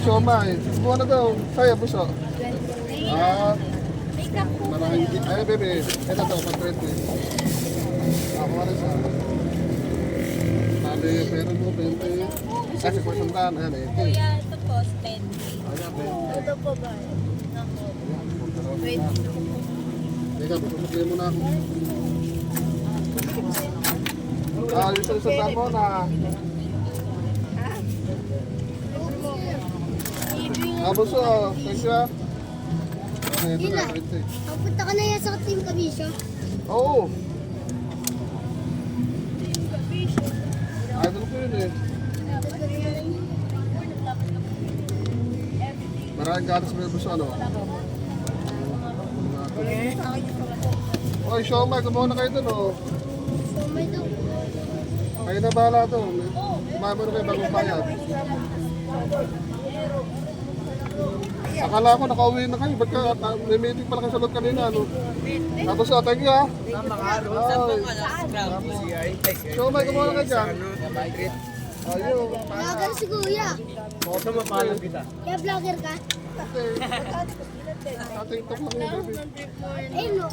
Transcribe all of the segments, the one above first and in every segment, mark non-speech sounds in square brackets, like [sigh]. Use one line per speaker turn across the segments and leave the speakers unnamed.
siomay. Buwan na daw. Saya, buso. Ah,
po.
maraming... Ay, bebe. Ito to, pag 20. Ako na sa... Sabi, meron mo 20. Kasi isang daan, ayan, 80.
Kuya, ito po, 10.
Ayan, 20.
Ito po ba?
Ayan, 20. Teka, pupukli mo na ako. Ah, dito sa damo na... Ah, buso. Thank you ah. Okay, ito na, 20.
Papunta ka na yan sa team kabisyo.
Oo. Idol ko yun eh. Maraming gatas may buso ano. Oy, Shomai, kumuha na kayo dun oh.
So may daw.
Kayo na bahala doon. Kumain mo na kayo bagong bayad. Akala ko nakauwi na kayo. Ba't ka, na- may meeting pala kayo sa loob kanina, ano? Tapos, oh, thank you, ah. Ay, Shomai, kumuha na kayo dyan. Ayun.
Vlogger si Kuya.
Baka mapahalan kita.
Kaya vlogger ka?
Ating tok lang yung baby.
Eh no.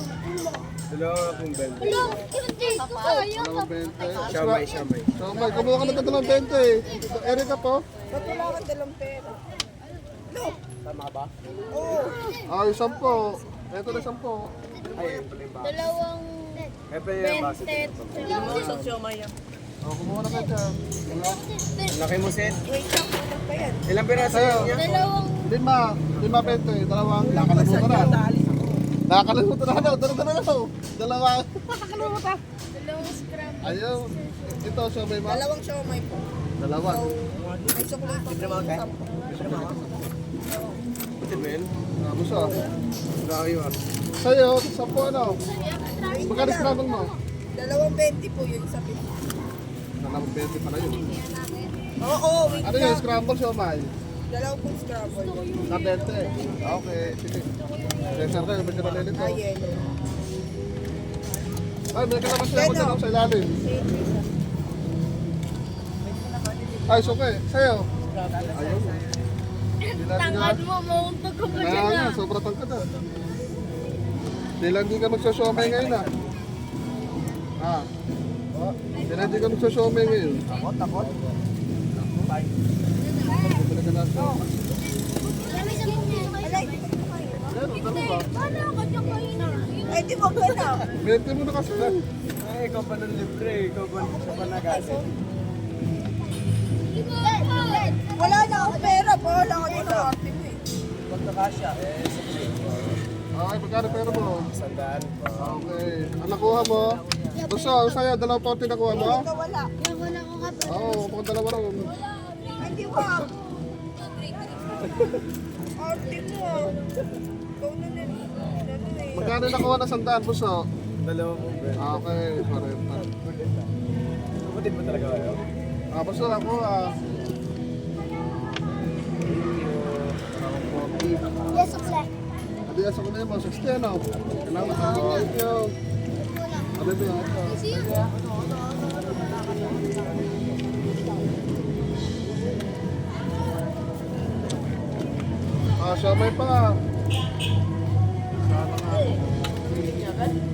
Hello, akong Ben.
Hello, hindi ko kaya.
Dalawang 20.
Shamay, shamay.
Shomai, kumuha ka na ng dalawang 20 eh. Erika po.
Tama ka ba?
Ah, yung sampo. Ito na sampo.
Ay, ayun pala yung baka.
Dalawang
Ito yung baka.
20.
Oh, kumuha na dyan.
Laki mo, Sen. Ilang piraso
Sa'yo.
niya?
Dalawang
Lima. Lima 20. Dalawang nakalimutan na. Nakalimutan na. Dalawa na. Dalawa.
dalawang scrum.
Ayaw. Ito, Shomai ba?
Dalawang siomay po.
Dalawa.
May sukli po.
Ito, Ben.
Ah, buso.
Laki mo.
Sa'yo, sampo ano? Magkano scramble mo?
Dalawang 20 po yun sa pin.
Dalawang 20 pala yun.
Oo, wait
Ano yung scramble siomay?
Dalawang po scramble.
Sa 20. Okay, sige. Sensor kayo, medyo nalilito.
Ah, yellow.
Ay, may kalamas na ako dyan sa ilalim. Ay, suke. Sa'yo. Ayun. Hindi
Tangad
nga.
mo, mauntog ka pa dyan ah.
sobrang tangkad ah. Hindi lang di ka magsasomay ngayon ah. Ah. Hindi lang di ka magsasomay ngayon.
Takot, takot.
Kayo
ay di ba ka na?
Bente mo na kasi.
Ay, ikaw pa ng libre. Ikaw pa pa nagasin.
Wala na akong pera po. Wala ka dito ng arte mo eh.
Pag nakasya, eh, sige.
Okay, magkano pera mo?
Sandaan.
Okay. Ang nakuha mo? Gusto, sa'yo, dalawang porti nakuha mo?
Wala.
Kaya wala ko ka pa.
Oo, oh, kung dalawa raw.
Ay di ba? Arte mo ah. Ikaw na din. Ano eh.
Magkano nakuha na sandaan, buso?
Dalawa po, Ben.
Okay, parenta.
Kapatid mo talaga kayo?
Ah, buso ako ah.
Yes, okay.
Adi asa ko na yun, 60 ano? Salamat ako. Thank you. Ano ba yan? Ito. Ah, siya may pa. Sana nga. Ah,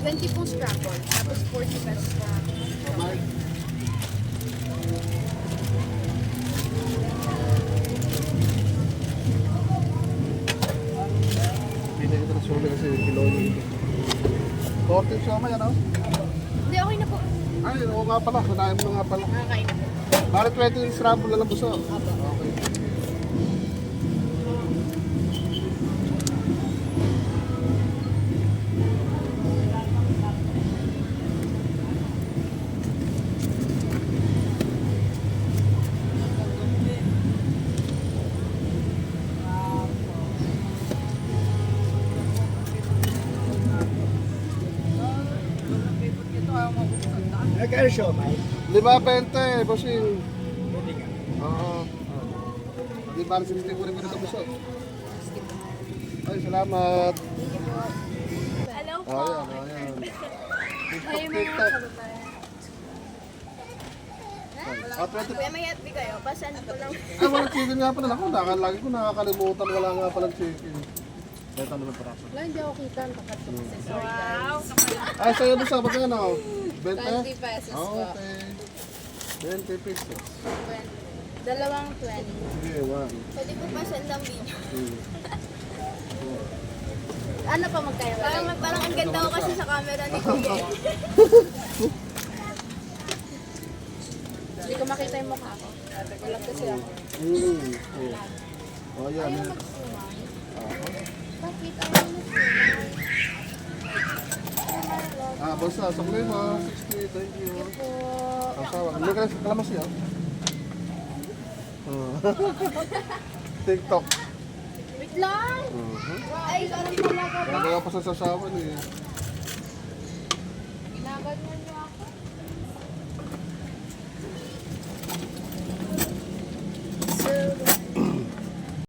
20 pong scramble, tapos 40 pesos na.
Kamay. Hindi na na kasi kilo yun. 14 siomay, ano?
Hindi, okay na po.
Ay, oo nga pala. Kunain mo nga pala.
Nakakain na po.
Bali 20 yung scramble na lang gusto. Okay.
Nagkano Mike?
Lima pente, bossing.
Pwede ka.
Oo. Hindi ba rin ko rin gusto gusto. Ay, salamat.
Hello po.
Ayan, ayan.
Ay, mga kababayan.
Ah, 20.
Kuya, may happy kayo. Pasan ko lang.
Ay, walang chicken nga pala. Ako, nakalagi ko nakakalimutan. Wala nga palang chicken. Ito naman para ako.
Wala, hindi ako kita. Sorry, guys.
Ay, sa'yo ba sa baga ano? 20?
20 pesos
Ah,
po.
okay. 20 pesos.
Dalawang 20.
Sige, one.
Pwede po pa send ang video. Ano pa magkaya? Parang, parang ang ganda ko kasi sa camera ni Kuya. [laughs] Hindi ko makita yung mukha ko. Wala kasi ako.
Mm. Oh. Oh, yan. yan.
Bakit ayaw mo
Ah, basta, sablay mo. 60, thank you.
po?
Kasawa. Hindi ka sa kalamas. Oh. [laughs] TikTok.
Wait lang!
Uh-huh.
Ay, parang talaga ba?
Gagawa pa sa sasawan eh.
Ginaganyan niyo ako.